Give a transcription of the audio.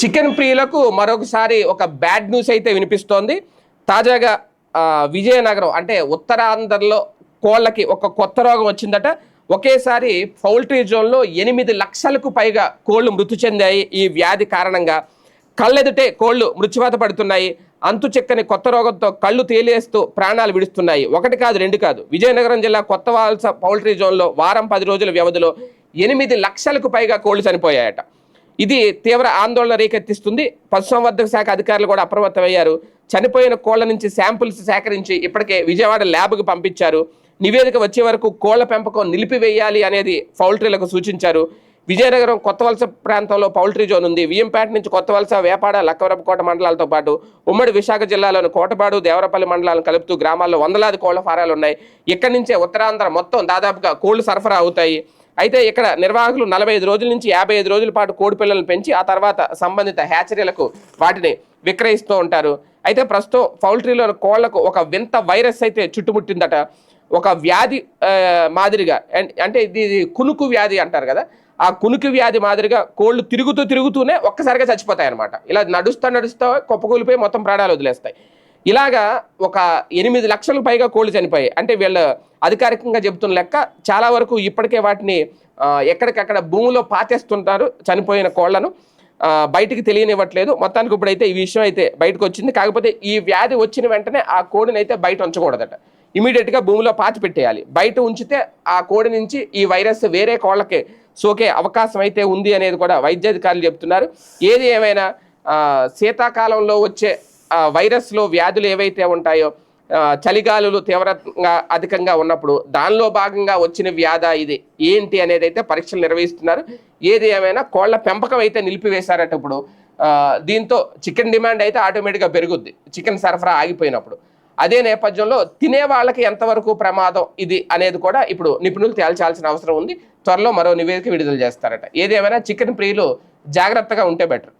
Chicken ప్రియులకు మరొకసారి ఒక బ్యాడ్ న్యూస్ అయితే వినిపిస్తోంది. తాజాగా విజయనగరం అంటే ఉత్తరాంధ్రలో కోళ్ళకి ఒక కొత్త రోగం వచ్చిందట. ఒకేసారి పౌల్ట్రీ జోన్లో ఎనిమిది లక్షలకు పైగా కోళ్ళు మృతి చెందాయి ఈ వ్యాధి కారణంగా. కళ్ళెదుటే కోళ్ళు మృత్యువాత పడుతున్నాయి. అంతు చెక్కని కొత్త రోగంతో కళ్ళు తేలేస్తూ ప్రాణాలు విడుస్తున్నాయి. ఒకటి కాదు రెండు కాదు. విజయనగరం జిల్లా కొత్త వాల్స పౌల్ట్రీ జోన్లో వారం పది రోజుల వ్యవధిలో ఎనిమిది లక్షలకు పైగా కోళ్ళు చనిపోయాయట. ఇది తీవ్ర ఆందోళన రేకెత్తిస్తుంది. పశుసంవర్ధక శాఖ అధికారులు కూడా అప్రమత్తమయ్యారు. చనిపోయిన కోళ్ళ నుంచి శాంపుల్స్ సేకరించి ఇప్పటికే విజయవాడ ల్యాబ్కు పంపించారు. నివేదిక వచ్చే వరకు కోళ్ళ పెంపకం నిలిపివేయాలి అనేది పౌల్ట్రీలకు సూచించారు. విజయనగరం కొత్త వలస ప్రాంతంలో పౌల్ట్రీ జోన్ ఉంది. వియ్యంపేట నుంచి కొత్త వలస వేపాడ లక్కవరపుకోట మండలాలతో పాటు ఉమ్మడి విశాఖ జిల్లాలోని కోటపాడు దేవరపల్లి మండలాలను కలుపుతూ గ్రామాల్లో వందలాది కోళ్ళ ఫారాలు ఉన్నాయి. ఇక్కడి నుంచే ఉత్తరాంధ్ర మొత్తం దాదాపుగా కోళ్ళు సరఫరా అవుతాయి. అయితే ఇక్కడ నిర్వాహకులు నలభై ఐదు రోజుల నుంచి యాభై ఐదు రోజుల పాటు కోడి పిల్లలను పెంచి ఆ తర్వాత సంబంధిత హ్యాచరీలకు వాటిని విక్రయిస్తూ ఉంటారు. అయితే ప్రస్తుతం పౌల్ట్రీలో కోళ్ళకు ఒక వింత వైరస్ అయితే చుట్టుముట్టిందట. ఒక వ్యాధి మాదిరిగా. అంటే ఇది ఇది కునుకు వ్యాధి అంటారు కదా. ఆ కునుకు వ్యాధి మాదిరిగా కోళ్ళు తిరుగుతూ తిరుగుతూనే ఒక్కసారిగా చచ్చిపోతాయి అనమాట ఇలా నడుస్తా నడుస్తా కుప్పకూలిపోయి మొత్తం ప్రాణాలు వదిలేస్తాయి. ఇలాగా ఒక ఎనిమిది లక్షలకు పైగా కోళ్ళు చనిపోయాయి. అంటే వీళ్ళ అధికారికంగా చెబుతున్న లెక్క చాలా వరకు ఇప్పటికే వాటిని ఎక్కడికక్కడ భూమిలో పాతేస్తుంటారు చనిపోయిన కోళ్ళను. బయటికి తెలియనివ్వట్లేదు. మొత్తానికి ఇప్పుడైతే ఈ విషయం అయితే బయటకు వచ్చింది కాకపోతే ఈ వ్యాధి వచ్చిన వెంటనే ఆ కోడిని అయితే బయట ఉంచకూడదట. ఇమీడియట్గా భూమిలో పాతి పెట్టేయాలి. బయట ఉంచితే ఆ కోడి నుంచి ఈ వైరస్ వేరే కోళ్ళకి సోకే అవకాశం అయితే ఉంది అనేది కూడా వైద్యాధికారులు చెప్తున్నారు. ఏది ఏమైనా శీతాకాలంలో వచ్చే వైరస్లో వ్యాధులు ఏవైతే ఉంటాయో చలిగాలులు తీవ్రంగా అధికంగా ఉన్నప్పుడు దానిలో భాగంగా వచ్చిన వ్యాధ ఇది. ఏంటి అనేది అయితే పరీక్షలు నిర్వహిస్తున్నారు. ఏది ఏమైనా కోళ్ళ పెంపకం అయితే నిలిపివేశారట ఇప్పుడు. దీంతో చికెన్ డిమాండ్ అయితే ఆటోమేటిక్గా పెరుగుద్ది. చికెన్ సరఫరా ఆగిపోయినప్పుడు. అదే నేపథ్యంలో తినే వాళ్ళకి ఎంతవరకు ప్రమాదం ఇది అనేది కూడా ఇప్పుడు నిపుణులు తేల్చాల్సిన అవసరం ఉంది. త్వరలో మరో నివేదిక విడుదల చేస్తారట. ఏదేమైనా చికెన్ ప్రియులు జాగ్రత్తగా ఉంటే బెటర్.